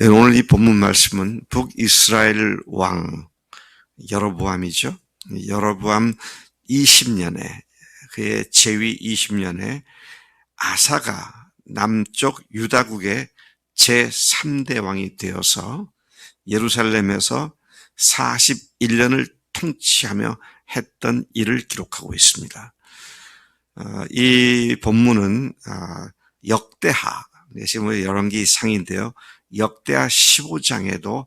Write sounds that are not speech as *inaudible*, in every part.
예, 오늘 이 본문 말씀은 북이스라엘 왕 여로보암이죠. 여로보암 20년에 그의 제위 20년에 아사가 남쪽 유다국의 제3대 왕이 되어서 예루살렘에서 41년을 통치하며 했던 일을 기록하고 있습니다. 어, 이 본문은 어, 역대하, 지금 열왕기 상인데요. 역대하 15장에도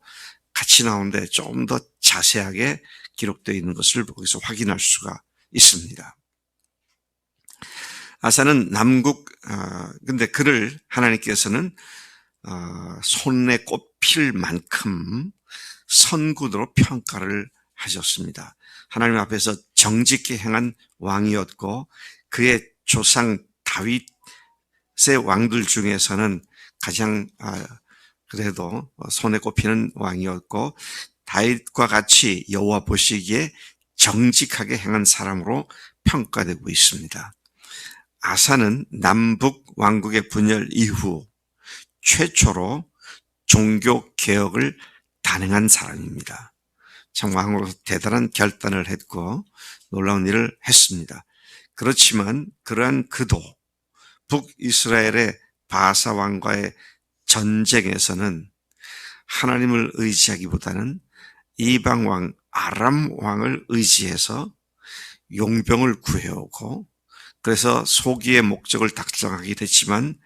같이 나오는데 좀더 자세하게 기록되어 있는 것을 거기서 확인할 수가 있습니다. 아사는 남국, 어, 근데 그를 하나님께서는 어, 손에 꼽힐 만큼 선군으로 평가를 하셨습니다. 하나님 앞에서 정직히 행한 왕이었고 그의 조상 다윗의 왕들 중에서는 가장 아, 그래도 손에 꼽히는 왕이었고 다윗과 같이 여호와 보시기에 정직하게 행한 사람으로 평가되고 있습니다. 아사는 남북 왕국의 분열 이후 최초로 종교 개혁을 단행한 사람입니다. 참 왕으로서 대단한 결단을 했고 놀라운 일을 했습니다. 그렇지만 그러한 그도 북이스라엘의 바사 왕과의 전쟁에서는 하나님을 의지하기보다는 이방 왕 아람 왕을 의지해서 용병을 구해오고 그래서 소기의 목적을 달성하게 됐지만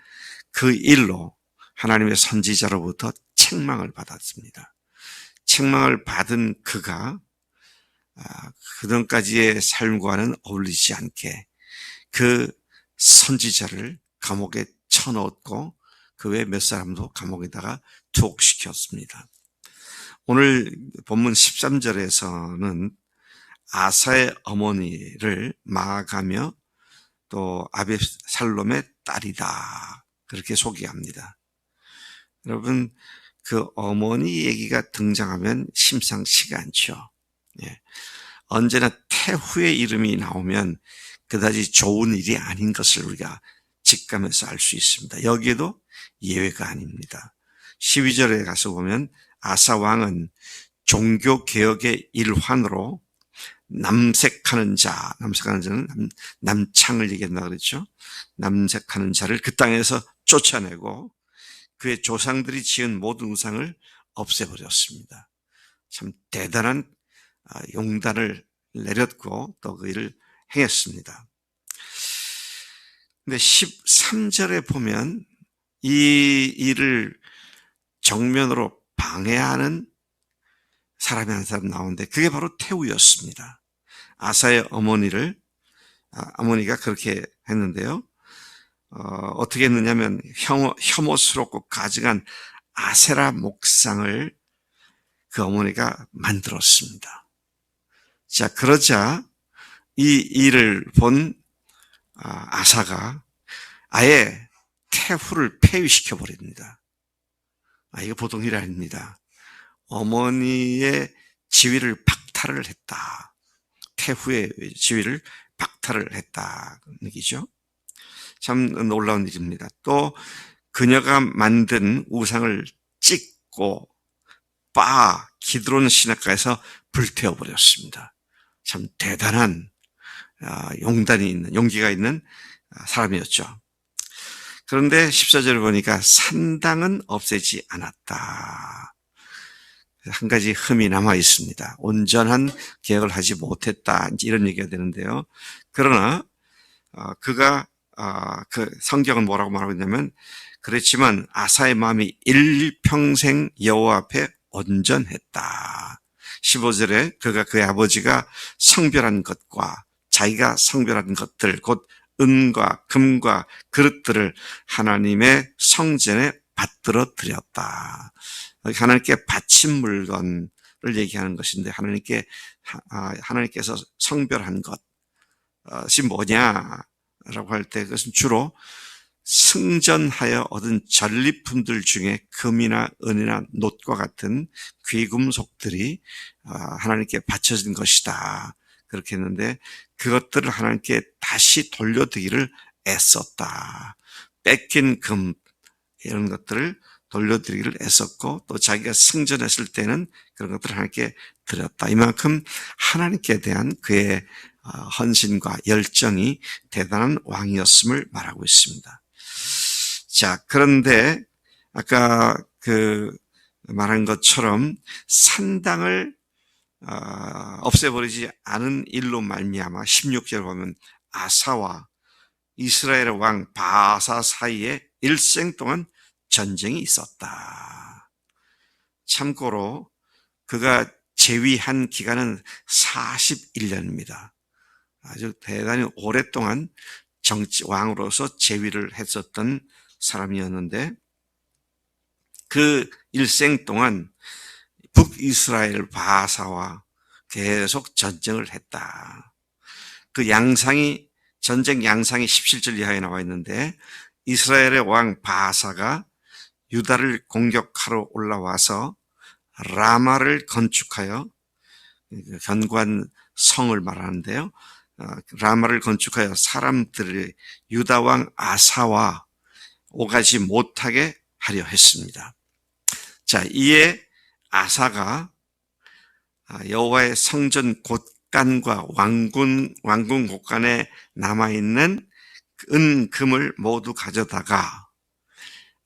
그 일로 하나님의 선지자로부터 책망을 받았습니다. 책망을 받은 그가 아, 그전까지의 삶과는 어울리지 않게 그 선지자를 감옥에 쳐넣었고 그 외 몇 사람도 감옥에다가 투옥시켰습니다. 오늘 본문 13절에서는 아사의 어머니를 마가며 또 아베살롬의 딸이다. 그렇게 소개합니다. 여러분, 그 어머니 얘기가 등장하면 심상치가 않죠. 예. 언제나 태후의 이름이 나오면 그다지 좋은 일이 아닌 것을 우리가 직감해서 알 수 있습니다. 여기에도 예외가 아닙니다. 12절에 가서 보면 아사 왕은 종교 개혁의 일환으로 남색하는 자, 남색하는 자는 남, 창을 얘기한다 그랬죠. 남색하는 자를 그 땅에서 쫓아내고 그의 조상들이 지은 모든 우상을 없애버렸습니다. 참 대단한 아, 용단을 내렸고 또 그 일을 행했습니다. 근데 13절에 보면 이 일을 정면으로 방해하는 사람이 한 사람 나오는데 그게 바로 태우였습니다. 아사의 어머니를 아, 어머니가 그렇게 했는데요. 어, 떻게 했느냐면 혐오, 혐오스럽고 가증한 아세라 목상을 그 어머니가 만들었습니다. 자 그러자 이 일을 본 아, 아사가 아예 태후를 폐위시켜 버립니다. 아, 이거 보통 일이 아닙니다. 어머니의 지위를 박탈을 했다. 태후의 지위를 박탈을 했다. 그 얘기죠. 참 놀라운 일입니다. 또 그녀가 만든 우상을 찍고 빠 기드론 신학가에서 불태워 버렸습니다. 참 대단한 아, 용단이 있는 용기가 있는 아, 사람이었죠. 그런데 14절을 보니까 산당은 없애지 않았다. 한 가지 흠이 남아 있습니다. 온전한 계획을 하지 못했다. 이런 얘기가 되는데요. 그러나 어, 그가 어, 그 성경은 뭐라고 말하고 있냐면 그렇지만 아사의 마음이 일평생 여호와 앞에 온전했다. 15절에 그가 그의 아버지가 성별한 것과 자기가 성별한 것들 곧 은과 금과 그릇들을 하나님의 성전에 받들어 드렸다. 하나님께 바친 물건을 얘기하는 것인데 하나님께 아, 하나님께서 성별한 것이 뭐냐라고 할 때 그것은 주로 승전하여 얻은 전리품들 중에 금이나 은이나 놋과 같은 귀금속들이 아, 하나님께 바쳐진 것이다. 그렇게 했는데 그것들을 하나님께 다시 돌려드기를 애썼다. 뺏긴 금, 이런 것들을 돌려드리기를 애썼고 또 자기가 승전했을 때는 그런 것들을 하나님께 드렸다. 이만큼 하나님께 대한 그의 어, 헌신과 열정이 대단한 왕이었음을 말하고 있습니다. 자, 그런데 아까 그 말한 것처럼 산당을 어, 없애버리지 않은 일로 말미암아 16절 보면 아사와 이스라엘의 왕 바사 사이에 일생 동안 전쟁이 있었다. 참고로 그가 재위한 기간은 41년입니다. 아주 대단히 오랫동안 정치 왕으로서 재위를 했었던 사람이었는데 그 일생 동안 북이스라엘 바사와 계속 전쟁을 했다. 그 양상이 전쟁 양상이 17절 이하에 나와 있는데 이스라엘의 왕 바사가 유다를 공격하러 올라와서 라마를 건축하여 견고한 성을 말하는데요. 어, 라마를 건축하여 사람들을 유다 왕 아사와 오가지 못하게 하려 했습니다. 자, 이에 아사가 아, 여호와의 성전 곳간과 왕군 왕궁 곳간에 남아 있는 은 금을 모두 가져다가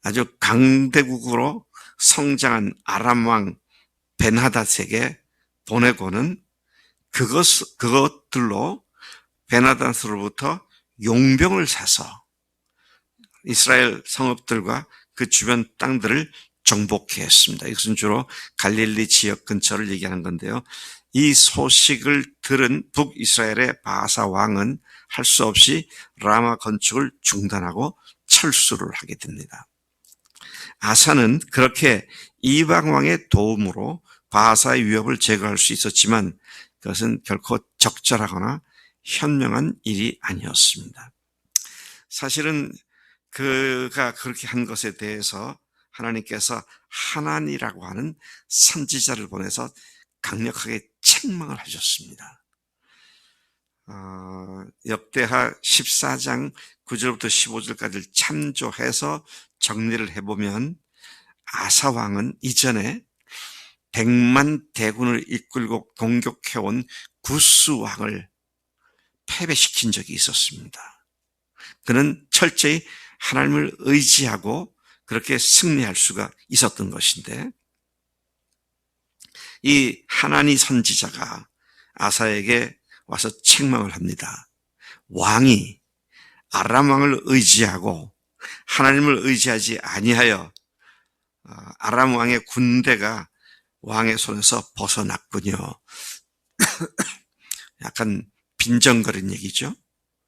아주 강대국으로 성장한 아람 왕 베나닷에게 보내고는 그것 그것들로 베나닷으로부터 용병을 사서 이스라엘 성읍들과 그 주변 땅들을 정복해 했습니다. 이것은 주로 갈릴리 지역 근처를 얘기하는 건데요. 이 소식을 들은 북이스라엘의 바사 왕은 할 수 없이 라마 건축을 중단하고 철수를 하게 됩니다. 아사는 그렇게 이방 왕의 도움으로 바사의 위협을 제거할 수 있었지만 그것은 결코 적절하거나 현명한 일이 아니었습니다. 사실은 그가 그렇게 한 것에 대해서 하나님께서 하나니라고 하는 선지자를 보내서 강력하게 책망을 하셨습니다. 어, 역대하 14장 9절부터 15절까지를 참조해서 정리를 해보면 아사왕은 이전에 100만 대군을 이끌고 공격해온 구스왕을 패배시킨 적이 있었습니다. 그는 철저히 하나님을 의지하고 그렇게 승리할 수가 있었던 것인데 이 하나니 선지자가 아사에게 와서 책망을 합니다. 왕이 아람 왕을 의지하고 하나님을 의지하지 아니하여 어, 아람 왕의 군대가 왕의 손에서 벗어났군요. *coughs* 약간 빈정거린 얘기죠.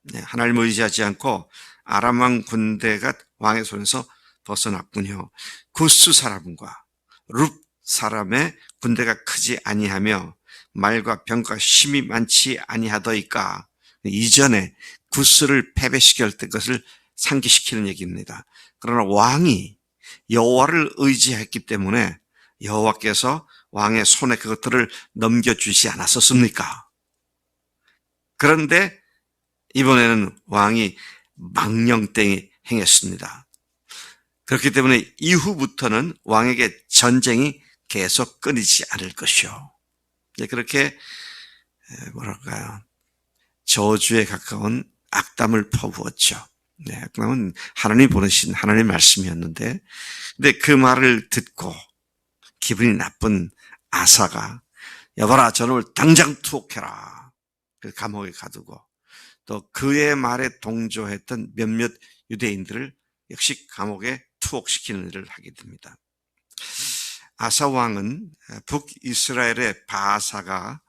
네, 하나님을 의지하지 않고 아람 왕 군대가 왕의 손에서 벗어났군요. 구스 사람과 룹 사람의 군대가 크지 아니하며 말과 병과 힘이 많지 아니하더이까 이전에 구스를 패배시켰던 것을 상기시키는 얘기입니다. 그러나 왕이 여호와를 의지했기 때문에 여호와께서 왕의 손에 그것들을 넘겨주지 않았었습니까? 그런데 이번에는 왕이 망령땡이 행했습니다. 그렇기 때문에 이후부터는 왕에게 전쟁이 계속 끊이지 않을 것이요. 그렇게 뭐랄까요 저주에 가까운 악담을 퍼부었죠. 네, 악담은 하나님 보내신 하나님 말씀이었는데, 근데 그 말을 듣고 기분이 나쁜 아사가 여봐라 저놈을 당장 투옥해라. 그 감옥에 가두고 또 그의 말에 동조했던 몇몇 유대인들을 역시 감옥에 투옥시키는 일을 하게 됩니다. 아사 왕은 북이스라엘의 바사가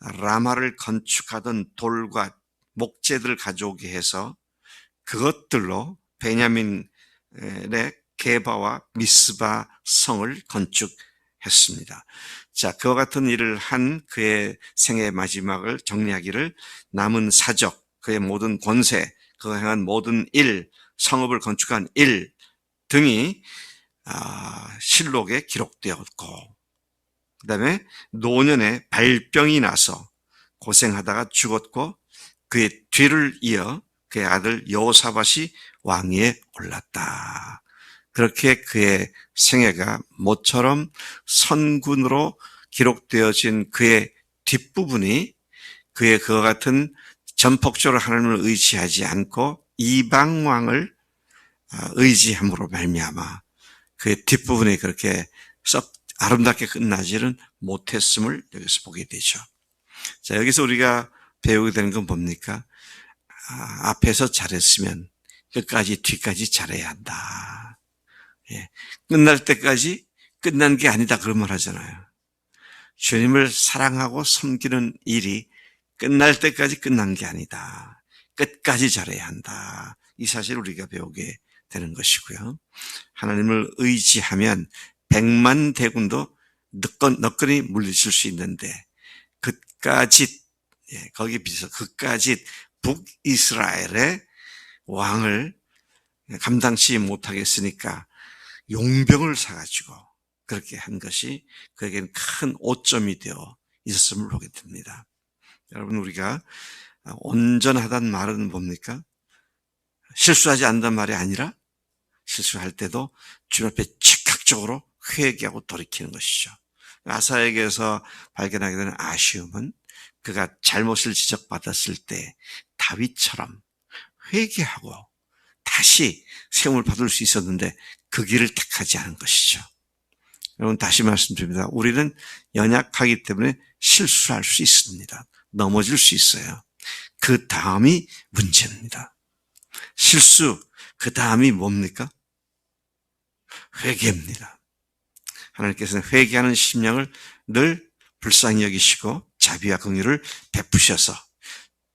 라마를 건축하던 돌과 목재들을 가져오게 해서 그것들로 베냐민의 게바와 미스바 성을 건축했습니다. 자, 그와 같은 일을 한 그의 생의 마지막을 정리하기를 남은 사적, 그의 모든 권세, 그가 행한 모든 일, 성읍을 건축한 일 등이 아, 실록에 기록되었고, 그 다음에 노년에 발병이 나서 고생하다가 죽었고, 그의 뒤를 이어 그의 아들 여사밭이 왕위에 올랐다. 그렇게 그의 생애가 모처럼 선군으로 기록되어진 그의 뒷부분이 그의 그와 같은 전폭적으로 하나님을 의지하지 않고 이방 왕을 아, 의지함으로 말미암아 그의 뒷부분이 그렇게 썩 아름답게 끝나지는 못했음을 여기서 보게 되죠. 자, 여기서 우리가 배우게 되는 건 뭡니까? 아, 앞에서 잘했으면 끝까지 뒤까지 잘해야 한다. 예, 끝날 때까지 끝난 게 아니다 그런 말 하잖아요. 주님을 사랑하고 섬기는 일이 끝날 때까지 끝난 게 아니다. 끝까지 잘해야 한다. 이 사실을 우리가 배우게 되는 것이고요. 하나님을 의지하면 백만 대군도 너건, 너건이 물리칠 수 있는데 그까지 예, 거기 비해서 그까지 북이스라엘의 왕을 감당치 못하겠으니까 용병을 사가지고 그렇게 한 것이 그에게는 큰 오점이 되어 있었음을 보게 됩니다. 여러분 우리가 온전하다는 말은 뭡니까? 실수하지 않는단 말이 아니라 실수할 때도 주님 앞에 즉각적으로 회개하고 돌이키는 것이죠. 아사에게서 발견하게 되는 아쉬움은 그가 잘못을 지적받았을 때 다윗처럼 회개하고 다시 세움을 받을 수 있었는데 그 길을 택하지 않은 것이죠. 여러분 다시 말씀드립니다. 우리는 연약하기 때문에 실수할 수 있습니다. 넘어질 수 있어요. 그 다음이 문제입니다. 실수, 그 다음이 뭡니까? 회개입니다. 하나님께서는 회개하는 심령을 늘 불쌍히 여기시고 자비와 긍휼을 베푸셔서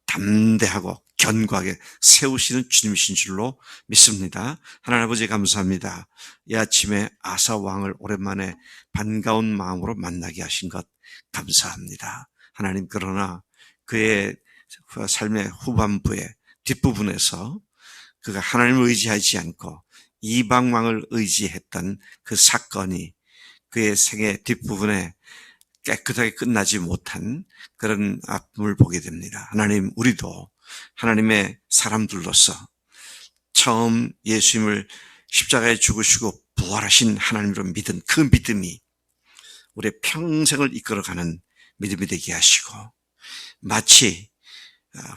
담대하고 견고하게 세우시는 주님이신 줄로 믿습니다. 하나님 아버지 감사합니다. 이 아침에 아사 왕을 오랜만에 반가운 마음으로 만나게 하신 것 감사합니다. 하나님 그러나 그의 삶의 후반부에 뒷부분에서 그가 하나님을 의지하지 않고 이방왕을 의지했던 그 사건이 그의 생애 뒷부분에 깨끗하게 끝나지 못한 그런 아픔을 보게 됩니다. 하나님, 우리도 하나님의 사람들로서 처음 예수님을 십자가에 죽으시고 부활하신 하나님으로 믿은 그 믿음이 우리의 평생을 이끌어가는 믿음이 되게 하시고 마치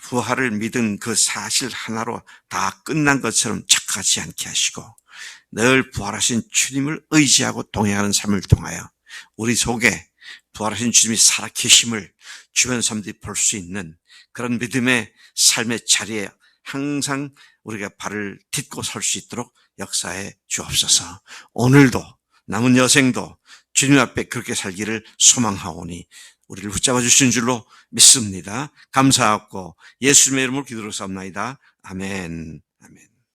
부활을 믿은 그 사실 하나로 다 끝난 것처럼 착하지 않게 하시고 늘 부활하신 주님을 의지하고 동행하는 삶을 통하여 우리 속에 부활하신 주님이 살아계심을 주변 사람들이 볼 수 있는 그런 믿음의 삶의 자리에 항상 우리가 발을 딛고 설 수 있도록 역사해 주옵소서. 오늘도 남은 여생도 주님 앞에 그렇게 살기를 소망하오니 우리를 붙잡아 주신 줄로 믿습니다. 감사하고 예수님의 이름으로 기도로 삼나이다. 아멘.